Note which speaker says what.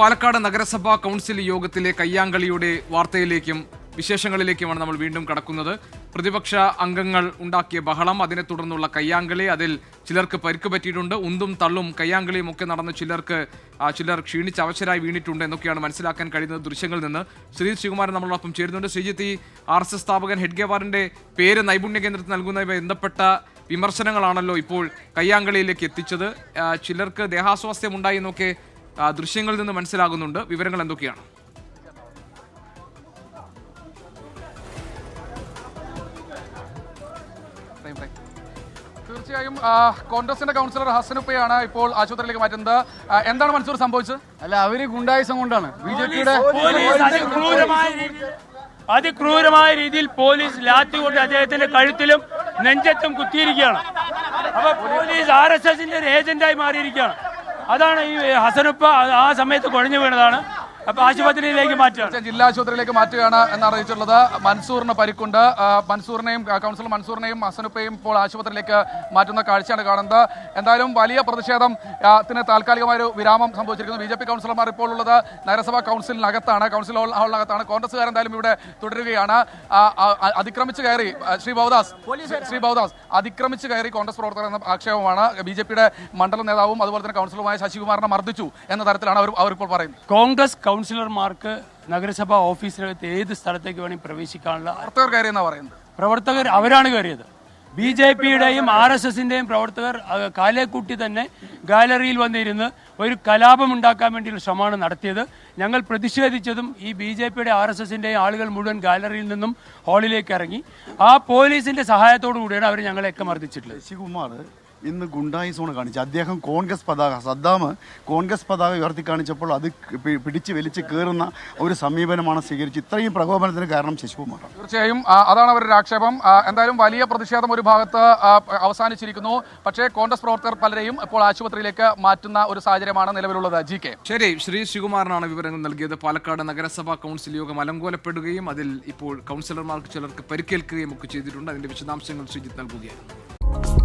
Speaker 1: പാലക്കാട് നഗരസഭാ കൗൺസിൽ യോഗത്തിലെ കയ്യാങ്കളിയുടെ വാർത്തയിലേക്കും വിശേഷങ്ങളിലേക്കുമാണ് നമ്മൾ വീണ്ടും കടക്കുന്നത്. പ്രതിപക്ഷ അംഗങ്ങൾ ഉണ്ടാക്കിയ ബഹളം അതിനെ തുടർന്നുള്ള കയ്യാങ്കളി അതിൽ ചിലർക്ക് പരിക്ക് പറ്റിയിട്ടുണ്ട് ഉന്തും തള്ളും കയ്യാങ്കളിയും ഒക്കെ നടന്ന് ചിലർക്ക് ചിലർ ക്ഷീണിച്ച് അവശരായി വീണിട്ടുണ്ട് എന്നൊക്കെയാണ് മനസ്സിലാക്കാൻ കഴിയുന്നത് ദൃശ്യങ്ങളിൽ നിന്ന്. ശ്രീ ശ്രീകുമാരൻ നമ്മളോടൊപ്പം ചേരുന്നുണ്ട്. ശ്രീജിത്ത് ഈ ആർ എസ് എസ് സ്ഥാപകൻ ഹെഡ്ഗേവാറിന്റെ പേര് നൈപുണ്യ കേന്ദ്രത്തിൽ നൽകുന്നതുമായി ബന്ധപ്പെട്ട വിമർശനങ്ങളാണല്ലോ ഇപ്പോൾ കയ്യാങ്കളിയിലേക്ക് എത്തിച്ചത്. ചിലർക്ക് ദേഹാസ്വാസ്ഥ്യം ഉണ്ടായി എന്നൊക്കെ ദൃശ്യങ്ങളിൽ നിന്ന് മനസ്സിലാകുന്നുണ്ട്. വിവരങ്ങൾ എന്തൊക്കെയാണ്?
Speaker 2: തീർച്ചയായും കോൺഗ്രസിന്റെ കൗൺസിലർ ഹസനുപ്പയാണ് ഇപ്പോൾ ആശുപത്രിയിലേക്ക് മാറ്റുന്നത്. എന്താണ് മൻസൂർ സംഭവിച്ചത്?
Speaker 3: അല്ല അവർ ഗുണ്ടായുസം കൊണ്ടാണ്. ബി ജെ പിയുടെ
Speaker 4: അതിക്രൂരമായ രീതിയിൽ അതിക്രൂരമായ രീതിയിൽ പോലീസ് ലാത്തി കൊണ്ട് അദ്ദേഹത്തിന്റെ കഴുത്തിലും നെഞ്ചത്തും കുത്തിയിരിക്കുകയാണ്. അപ്പൊ പോലീസ് ആർ എസ് എസിന്റെ ഒരു ഏജന്റായി മാറിയിരിക്കുകയാണ്. അതാണ് ഈ ഹസനുപ്പ ആ സമയത്ത് കുഴഞ്ഞു വീണതാണ്. അപ്പൊ ആശുപത്രിയിലേക്ക് മാറ്റുക.
Speaker 2: ജില്ലാ ആശുപത്രിയിലേക്ക് മാറ്റുകയാണ് എന്ന് അറിയിച്ചിട്ടുള്ളത്. മൻസൂറിന് പരിക്കുണ്ട്. മൻസൂറിനെയും കൗൺസിലർ മൻസൂറിനെയും ഹസനുപ്പയും ഇപ്പോൾ ആശുപത്രിയിലേക്ക് മാറ്റുന്ന കാഴ്ചയാണ് കാണുന്നത്. എന്തായാലും വലിയ പ്രതിഷേധം ത്തിന് താൽക്കാലികമായ ഒരു വിരാമം സംഭവിച്ചിരിക്കുന്നു. ബി ജെ പി കൗൺസിലർമാർ ഇപ്പോൾ ഉള്ളത് നഗരസഭാ കൗൺസിലിനകത്താണ്. കൗൺസിൽ ഹാളിനകത്താണ്. കോൺഗ്രസ്സുകാർ എന്തായാലും ഇവിടെ തുടരുകയാണ്. അതിക്രമിച്ച് കയറി ശ്രീ ബൗദാസ് ശ്രീ ബൗദാസ് അതിക്രമിച്ച് കയറി കോൺഗ്രസ് പ്രവർത്തകർ എന്ന ആക്ഷേപമാണ്. ബി ജെ പിയുടെ മണ്ഡല നേതാവും അതുപോലെ തന്നെ കൗൺസിലറുമായ ശശികുമാറിനെ മർദ്ദിച്ചു എന്ന തരത്തിലാണ് അവർ അവരിപ്പോൾ പറയുന്നത്.
Speaker 4: കോൺഗ്രസ് കൗൺസിലർമാർക്ക് നഗരസഭാ ഓഫീസിനകത്ത് ഏത് സ്ഥലത്തേക്ക് വേണമെങ്കിൽ പ്രവേശിക്കാനുള്ള
Speaker 2: പ്രവർത്തകർ കയറി പറയുന്നത്?
Speaker 4: പ്രവർത്തകർ അവരാണ് കയറിയത്. ബി ജെ പിയുടെയും ആർ എസ് എസിന്റെയും പ്രവർത്തകർ കാലേക്കൂട്ടി തന്നെ ഗാലറിയിൽ വന്നിരുന്ന് ഒരു കലാപം ഉണ്ടാക്കാൻ വേണ്ടിയുള്ള ശ്രമമാണ് നടത്തിയത്. ഞങ്ങൾ പ്രതിഷേധിച്ചതും ഈ ബി ജെ പിയുടെ ആർ എസ് എസിന്റെയും ആളുകൾ മുഴുവൻ ഗാലറിയിൽ നിന്നും ഹാളിലേക്ക് ഇറങ്ങി. ആ പോലീസിന്റെ സഹായത്തോടു കൂടിയാണ് അവർ ഞങ്ങളെയൊക്കെ മർദ്ദിച്ചിട്ടുള്ളത്.
Speaker 5: ശശികുമാർ ഇന്ന് ഗുണ്ടായി സോണ് കാണിച്ചു അദ്ദേഹം കോൺഗ്രസ് പതാക സദ്ദാം കോൺഗ്രസ് പതാക ഉയർത്തി കാണിച്ചപ്പോൾ അത് പിടിച്ച് വലിച്ച് കയറുന്ന ഒരു സമീപനമാണ് സ്വീകരിച്ച് ഇത്രയും പ്രകോപനത്തിന് കാരണം ശശികുമാറാണ്
Speaker 2: തീർച്ചയായും അതാണ് അവരുടെ ആക്ഷേപം. എന്തായാലും വലിയ പ്രതിഷേധം ഒരു ഭാഗത്ത് അവസാനിച്ചിരിക്കുന്നു. പക്ഷേ കോൺഗ്രസ് പ്രവർത്തകർ പലരെയും ഇപ്പോൾ ആശുപത്രിയിലേക്ക് മാറ്റുന്ന ഒരു സാഹചര്യമാണ് നിലവിലുള്ളത്. G K.
Speaker 1: ശരി ശ്രീ ശിവകുമാറിനാണ് വിവരങ്ങൾ നൽകിയത്. പാലക്കാട് നഗരസഭാ കൗൺസിൽ യോഗം അലങ്കോലപ്പെടുകയും അതിൽ ഇപ്പോൾ കൗൺസിലർമാർക്ക് ചിലർക്ക് പരിക്കേൽക്കുകയും ഒക്കെ ചെയ്തിട്ടുണ്ട്. അതിന്റെ വിശദാംശങ്ങൾ ശ്രീജിത്ത് നൽകുകയായിരുന്നു.